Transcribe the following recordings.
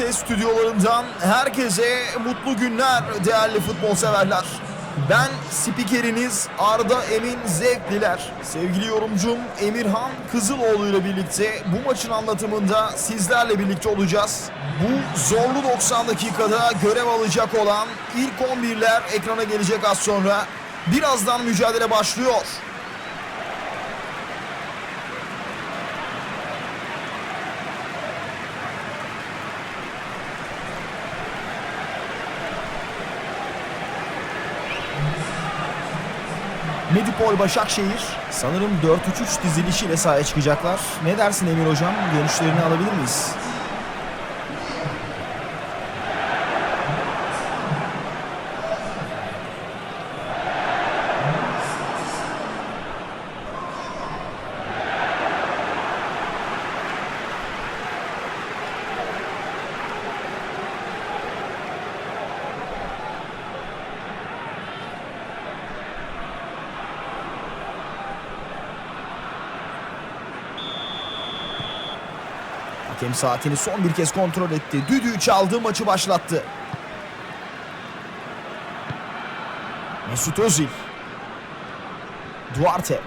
Stüdyolarından herkese mutlu günler değerli futbol severler. Ben spikeriniz Arda Emin Zevkliler. Sevgili yorumcum Emirhan Kızıloğlu ile birlikte bu maçın anlatımında sizlerle birlikte olacağız. Bu zorlu 90 dakikada görev alacak olan ilk 11'ler ekrana gelecek az sonra. Birazdan mücadele başlıyor. Medipol Başakşehir sanırım 4-3-3 dizilişiyle sahaya çıkacaklar. Ne dersin Emir Hocam? Görüşlerini alabilir miyiz? Hakem saatini son bir kez kontrol etti. Düdüğü çaldı, maçı başlattı. Mesut Özil. Duarte.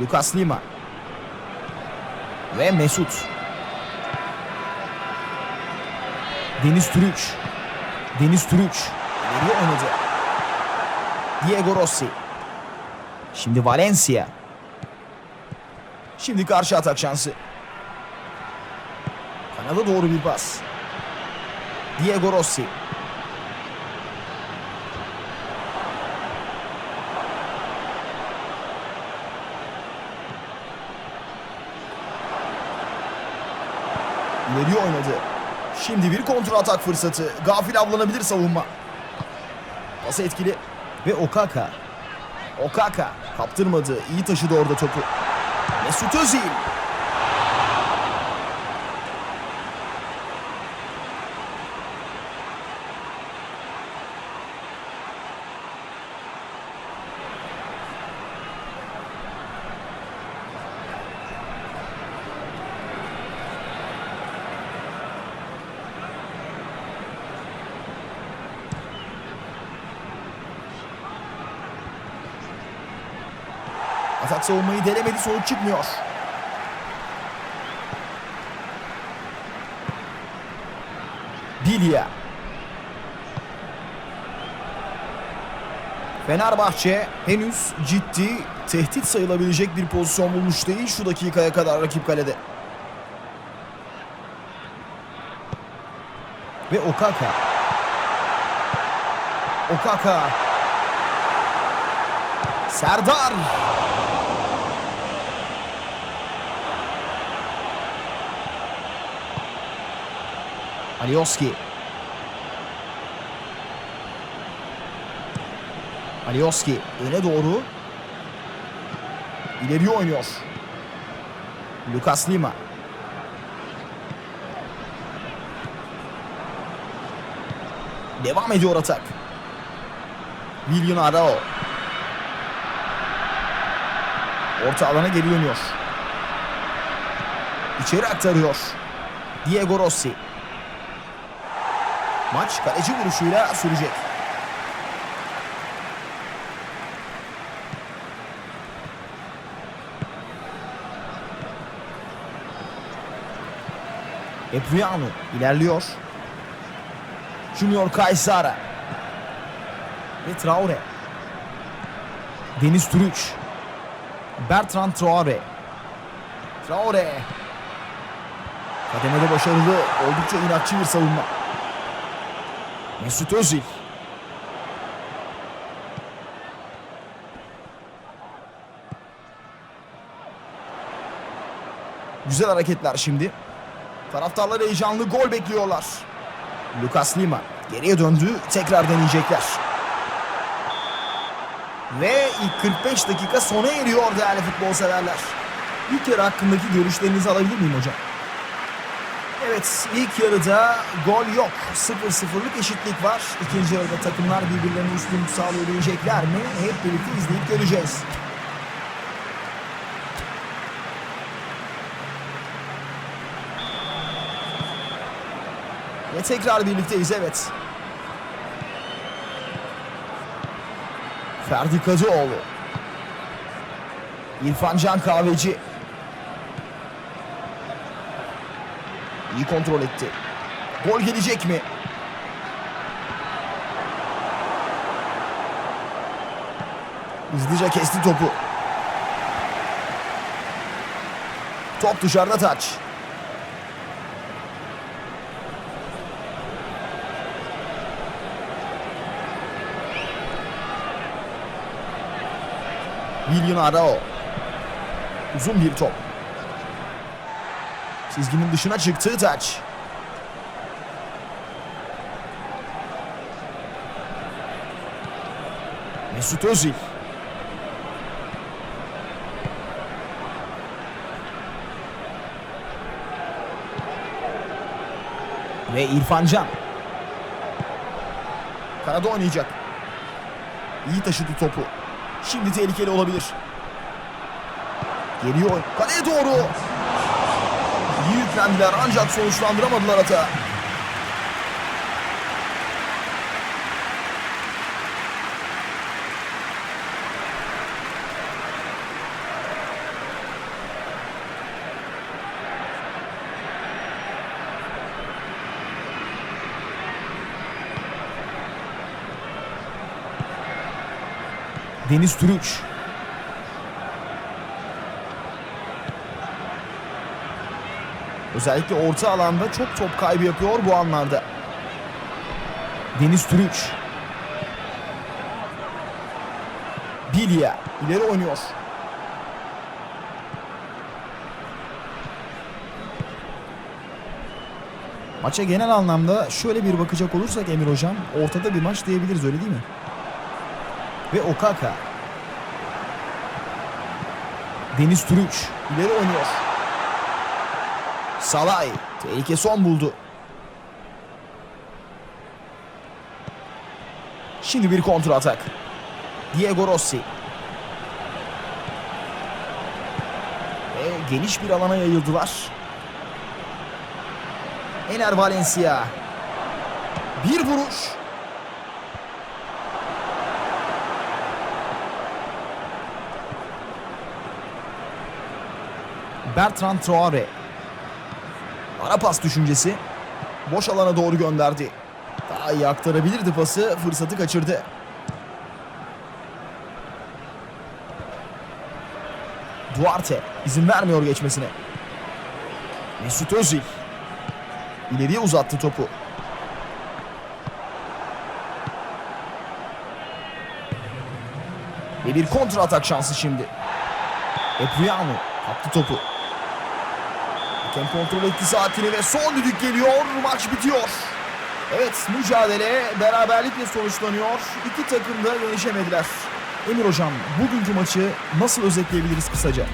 Lucas Lima. Ve Mesut. Deniz Türüç. Deniz Türüç. İleri oynadı. Diego Rossi. Şimdi Valencia. Şimdi karşı atak şansı. Kanada doğru bir pas. Diego Rossi. İleri oynadı. Şimdi bir kontrol atak fırsatı. Gafil avlanabilir savunma. Pası etkili. Ve Okaka. Okaka kaptırmadı. İyi taşıdı orada topu. Mesut Özil. Atak savunmayı denemedi sonuç çıkmıyor. Bilya. Fenerbahçe henüz ciddi tehdit sayılabilecek bir pozisyon bulmuş değil şu dakikaya kadar rakip kalede. Ve Okaka. Okaka. Serdar. Alioski. Alioski öne doğru. İleri oynuyor. Lucas Lima. Devam ediyor atak. William Arao. Orta alana geri dönüyor. İçeri aktarıyor. Diego Rossi. Maç kaleci vuruşuyla sürecek. Epriano ilerliyor. Junior Kaysara. Ve Traore. Deniz Türüç. Bertrand Traore. Traore. Kademede başarılı, oldukça inatçı bir savunma. Mesut Özil. Güzel hareketler şimdi. Taraftarlar heyecanlı gol bekliyorlar. Lucas Lima geriye döndü. Tekrar deneyecekler. Ve ilk 45 dakika sona eriyor değerli futbol severler. İlk yarı hakkındaki görüşlerinizi alabilir miyim hocam? Evet ilk yarıda gol yok. 0-0'lık eşitlik var. İkinci yarıda takımlar birbirlerine üstünlük sağlayabilecekler mi? Hep birlikte izleyip göreceğiz. Ve tekrar birlikteyiz evet. Ferdi Kadıoğlu. İrfan Can Kahveci. İyi kontrol etti. Gol gelecek mi? Hızlıca kesti topu. Top dışarıda taç. William Arao. Uzun bir top. Çizginin dışına çıktığı taç. Mesut Özil. Ve İrfan Can. Kanada oynayacak. İyi taşıdı topu. Şimdi tehlikeli olabilir. Geliyor. Kaleye doğru. İyi yüklendiler ancak sonuçlandıramadılar hata. Deniz Türüç. Özellikle orta alanda çok top kaybı yapıyor bu anlarda. Deniz Türüç. Bilya ileri oynuyor. Maça genel anlamda şöyle bir bakacak olursak Emir Hocam ortada bir maç diyebiliriz öyle değil mi? Ve Okaka. Deniz Türüç ileri oynuyor. Salay tehlike son buldu. Şimdi bir kontra atak. Diego Rossi. Ve geniş bir alana yayıldılar. Ener Valencia. Bir vuruş. Bertrand Traore. Ara pas düşüncesi. Boş alana doğru gönderdi. Daha iyi aktarabilirdi pası. Fırsatı kaçırdı. Duarte izin vermiyor geçmesine. Mesut Özil. İleriye uzattı topu. Ve bir kontra atak şansı şimdi. Epriano kaptı topu. Hakem kontrol etti saatini ve son düdük geliyor. Maç bitiyor. Evet mücadele beraberlikle sonuçlanıyor. İki takım da yenişemediler. Emir Hocam bugünkü maçı nasıl özetleyebiliriz kısaca?